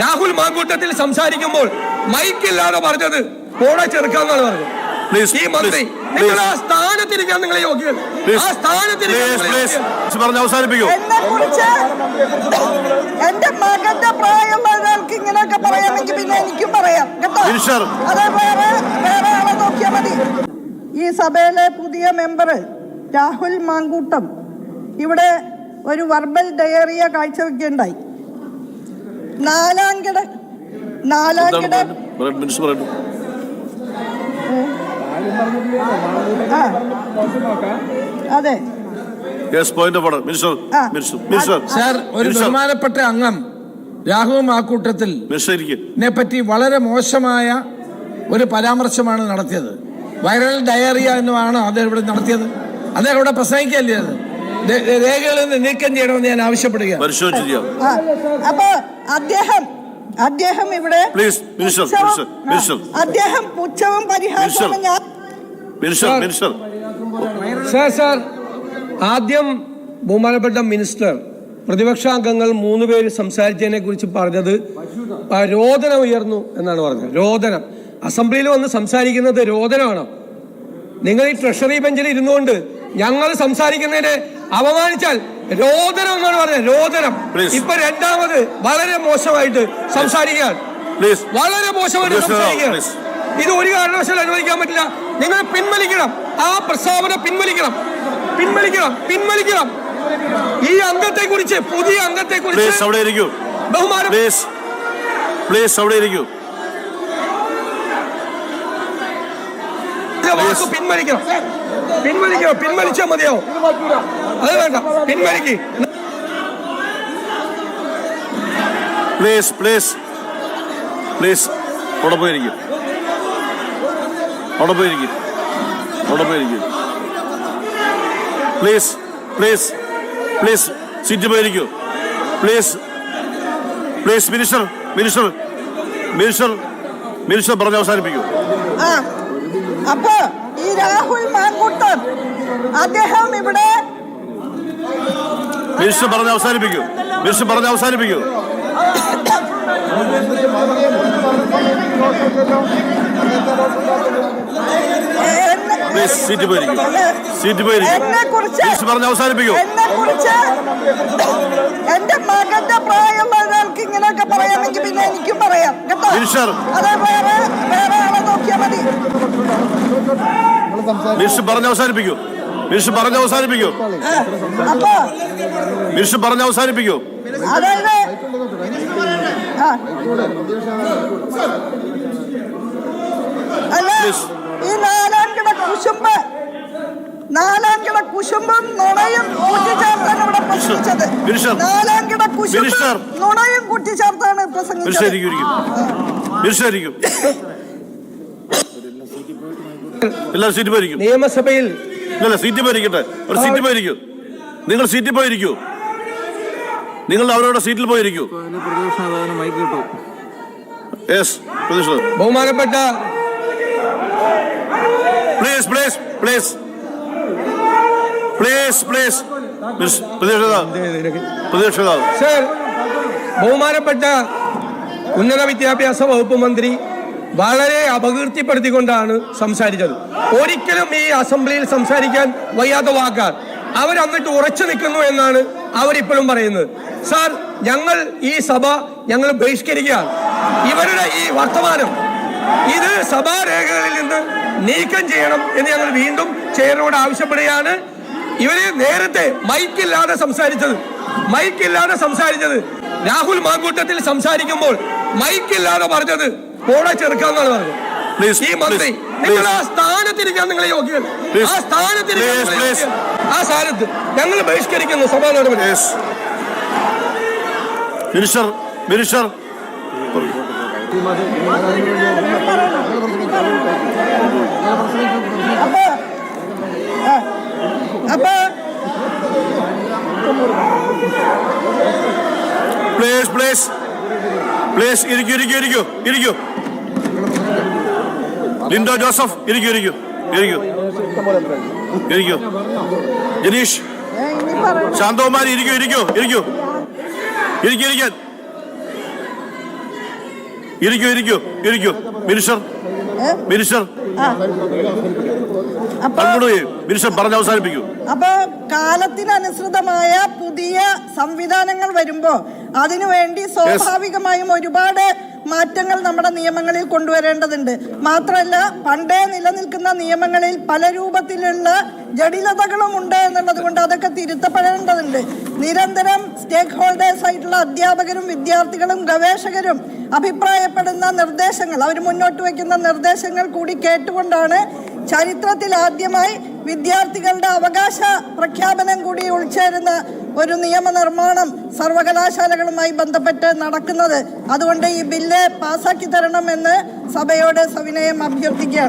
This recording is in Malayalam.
രാഹുൽ മാങ്കൂട്ടത്തിൽ സംസാരിക്കുമ്പോൾ മൈക്കില്ലാതെ പറഞ്ഞത് കൂടെ ചെറുക്കാന്നാണ് പറഞ്ഞു ഈ മന്ത്രി please, നിങ്ങൾ ആ സ്ഥാനത്തിരിക്കാൻ നിങ്ങളെ ആ സ്ഥാനത്തിരിക്കാൻ പറഞ്ഞ് അവസാനിപ്പിക്കൂ. എന്റെ മകന്റെ പ്രായം ഒരാൾക്ക് ഇങ്ങനെയൊക്കെ പറയാമെങ്കിൽ പിന്നെ എനിക്കും പറയാം. കേട്ടോ? മിനിസ്റ്റർ. അത് വേറെ വേറെ ആളെ നോക്കിയാൽ മതി. ഈ സഭയിലെ പുതിയ മെമ്പർ രാഹുൽ മാങ്കൂട്ടം ഇവിടെ ഒരു വർബൽ ഡയറിയ കാഴ്ചവെക്കുകയുണ്ടായി. നാലാം കിട നാലാം എന്താണ് കിട. പറയട്ടെ, മിനിസ്റ്റർ പറയട്ടെ ആ. അതെ. സാർ ഒരു ബഹുമാനപ്പെട്ട അംഗം രാഹുൽ ആ കൂട്ടത്തിൽ പറ്റി വളരെ മോശമായ ഒരു പരാമർശമാണ് നടത്തിയത്. വൈറൽ ഡയറിയ എന്നുമാണ് അദ്ദേഹം ഇവിടെ നടത്തിയത്. അദ്ദേഹം ഇവിടെ പ്രസംഗിക്കല്ലേ അത്? രേഖകളിൽ നിന്ന് നീക്കം ചെയ്യണമെന്ന് ഞാൻ ആവശ്യപ്പെടുകയാണ്. അദ്ദേഹം അദ്ദേഹം ഇവിടെ പ്ലീസ് മിനിസ്റ്റർ മിനിസ്റ്റർ minister. അദ്ദേഹം പുച്ഛവും പരിഹാസവും Minister. ഞാൻ മിനിസ്റ്റർ. മിനിസ്റ്റർ സാർ സാർ ആദ്യം ബഹുമാനപ്പെട്ട മിനിസ്റ്റർ പ്രതിപക്ഷാംഗങ്ങൾ മൂന്ന് പേര് സംസാരിച്ചതിനെ കുറിച്ച് പറഞ്ഞത് രോദനം ഉയർന്നു എന്നാണ് പറഞ്ഞത് രോദനം അസംബ്ലിയിൽ വന്ന് സംസാരിക്കുന്നത് രോദനമാണോ നിങ്ങൾ ഈ ട്രഷറി ബെഞ്ചിൽ ഇരുന്നുകൊണ്ട് ഞങ്ങൾ സംസാരിക്കുന്നതിനെ അപമാനിച്ചാൽ രോദനം എന്നാണ് പറഞ്ഞത് രോദനം. ഇപ്പൊ രണ്ടാമത് വളരെ മോശമായിട്ട് സംസാരിക്കുകയാണ് വളരെ മോശമായിട്ട് സംസാരിക്കുകയാണ് ഇത് ഒരു കാരണവശാലും അനുവദിക്കാൻ പറ്റില്ല. നിങ്ങൾ പിൻവലിക്കണം. ആ പ്രസ്താവന പിൻവലിക്കണം. പിൻവലിക്കണം പിൻവലിക്കണം. ഈ അംഗത്തെ കുറിച്ച് പുതിയ അംഗത്തെ കുറിച്ച് ബഹുമാനം പ്ലീസ് അവിടെ ഇരിക്കൂ. വാക്ക് പിൻവലിക്കണം? പിൻവലിക്കണം പിൻവലിച്ചാൽ മതിയാവും. അത് വേണ്ട. പിൻവലിക്ക്. പ്ലീസ് പ്ലീസ് പ്ലീസ് അവിടെ പോയിരിക്കും. അവിടെ പോയിരിക്കും. അവിടെ പോയിരിക്കും. Please please please seat പോയിരിക്കൂ please please minister minister minister minister പറഞ്ഞ് അവസാനിപ്പിക്കൂ. ആ. അപ്പൊ ഈ രാഹുൽ മാൻകുട്ടൻ അദ്ദേഹം ഇവിടെ മിനിസ്റ്റർ പറഞ്ഞ് അവസാനിപ്പിക്കൂ. മിനിസ്റ്റർ പറഞ്ഞ് അവസാനിപ്പിക്കൂ. സീറ്റ് പോയിരിക്കും. സീറ്റ് പോയിരിക്കും. പറഞ്ഞ് അവസാനിപ്പിക്കൂ. എന്റെ മകന്റെ ഒരാൾക്ക് ഇങ്ങനെയൊക്കെ പറയാമെങ്കിൽ പിന്നെ എനിക്കും പറയാം. കേട്ടോ. അത് വേറെ വേറെ നോക്കിയാൽ പറഞ്ഞ് അവസാനിപ്പിക്കൂ. മിഷ് പറഞ്ഞ് അവസാനിപ്പിക്കൂ. മിഷ് പറഞ്ഞ് അവസാനിപ്പിക്കൂ. ഈ നാലാം കിട കുശുമ്പ് നാലാം കിട കുശുമ്പും നുണയും കൂട്ടിച്ചേർത്താണ് ഇവിടെ പ്രസംഗിച്ചത്. നാലാം കിട കുശുമ്പും നുണയും കൂട്ടിച്ചേർത്താണ് പ്രസംഗിച്ചത് ഇരിക്കൂ ഇരിക്കും മിനിസ്റ്റർ ഇരിക്കും എല്ലാവരും സീറ്റ് പോയിരിക്കും. നിയമസഭയിൽ ഇല്ല സീറ്റ് പോയിരിക്കട്ടെ. ഒരു സീറ്റ് പോയിരിക്കൂ. നിങ്ങൾ സീറ്റിൽ പോയിരിക്കൂ. നിങ്ങൾ അവരവരുടെ സീറ്റിൽ പോയിരിക്കൂ. യെസ് ബഹുമാനപ്പെട്ട please please please please please ബഹുമാനപ്പെട്ട ഉന്നത വിദ്യാഭ്യാസ വകുപ്പ് മന്ത്രി വളരെ അപകീർത്തിപ്പെടുത്തിക്കൊണ്ടാണ് സംസാരിച്ചത്. ഒരിക്കലും ഈ അസംബ്ലിയിൽ സംസാരിക്കാൻ വയ്യാത്ത വാക്കാർ അവർ എന്നിട്ട് ഉറച്ചു നിൽക്കുന്നു എന്നാണ് അവരിപ്പോഴും പറയുന്നത്. സാർ ഞങ്ങൾ ഈ സഭ ഞങ്ങൾ ബഹിഷ്കരിക്കുകയാണ് ഇവരുടെ ഈ വർത്തമാനം ഇത് സഭാരേഖകളിൽ നിന്ന് നീക്കം ചെയ്യണം എന്ന് ഞങ്ങൾ വീണ്ടും ചെയറിനോട് ആവശ്യപ്പെടുകയാണ്. ഇവർ നേരത്തെ മൈക്കില്ലാതെ സംസാരിച്ചത് മൈക്കില്ലാതെ സംസാരിച്ചത്. രാഹുൽ മാങ്കൂട്ടത്തിൽ സംസാരിക്കുമ്പോൾ മൈക്കില്ലാതെ പറഞ്ഞത് പോടെ ചെറുക്കാന്നാണ് പറഞ്ഞത്. ഈ മന്ത്രി നിങ്ങൾ ആ സ്ഥാനത്തിരിക്കാൻ നിങ്ങളെ ആ സ്ഥാനത്തിരിക്കാൻ. ആ സ്ഥാനത്ത് ഞങ്ങൾ ബഹിഷ്കരിക്കുന്നു. സഭാ നടപടി. Minister minister. Please please please ഇരിക്കൂ ഇരിക്കൂ ഇരിക്കൂ ഇരിക്കൂ. ലിൻഡോ ജോസഫ് ഇരിക്കൂ ഇരിക്കൂ ഇരിക്കൂ. ഇരിക്കൂ. ജനീഷ് ശാന്തകുമാരി ഇരിക്കൂ ഇരിക്കൂ ഇരിക്കൂ. ഇരിക്കൂ ഇരിക്കാൻ ഇരിക്കൂ ഇരിക്കൂ ഇരിക്കൂ. മിനിസ്റ്റർ? മിനിസ്റ്റർ. മിനിസ്റ്റർ പറഞ്ഞ് അവസാനിപ്പിക്കൂ. അപ്പൊ കാലത്തിനനുസൃതമായ പുതിയ സംവിധാനങ്ങൾ വരുമ്പോ അതിനുവേണ്ടി സ്വാഭാവികമായും ഒരുപാട് മാറ്റങ്ങൾ നമ്മുടെ നിയമങ്ങളിൽ കൊണ്ടുവരേണ്ടതുണ്ട്. മാത്രമല്ല പണ്ടേ നിലനിൽക്കുന്ന നിയമങ്ങളിൽ പല രൂപത്തിലുള്ള ജടിലതകളും ഉണ്ട് എന്നുള്ളത് കൊണ്ട് അതൊക്കെ തിരുത്തപ്പെടേണ്ടതുണ്ട്. നിരന്തരം സ്റ്റേക്ക് ഹോൾഡേഴ്സ് ആയിട്ടുള്ള അധ്യാപകരും വിദ്യാർത്ഥികളും ഗവേഷകരും അഭിപ്രായപ്പെടുന്ന നിർദ്ദേശങ്ങൾ അവർ മുന്നോട്ട് വയ്ക്കുന്ന നിർദ്ദേശങ്ങൾ കൂടി കേട്ടുകൊണ്ടാണ് ചരിത്രത്തിൽ ആദ്യമായി വിദ്യാർത്ഥികളുടെ അവകാശ പ്രഖ്യാപനം കൂടി ഉൾച്ചേരുന്ന ഒരു നിയമനിർമ്മാണം സർവകലാശാലകളുമായി ബന്ധപ്പെട്ട് നടക്കുന്നത്. അതുകൊണ്ട് ഈ ബില്ല് പാസാക്കി തരണമെന്ന് സഭയോട് സവിനയം അഭ്യർത്ഥിക്കുകയാണ്.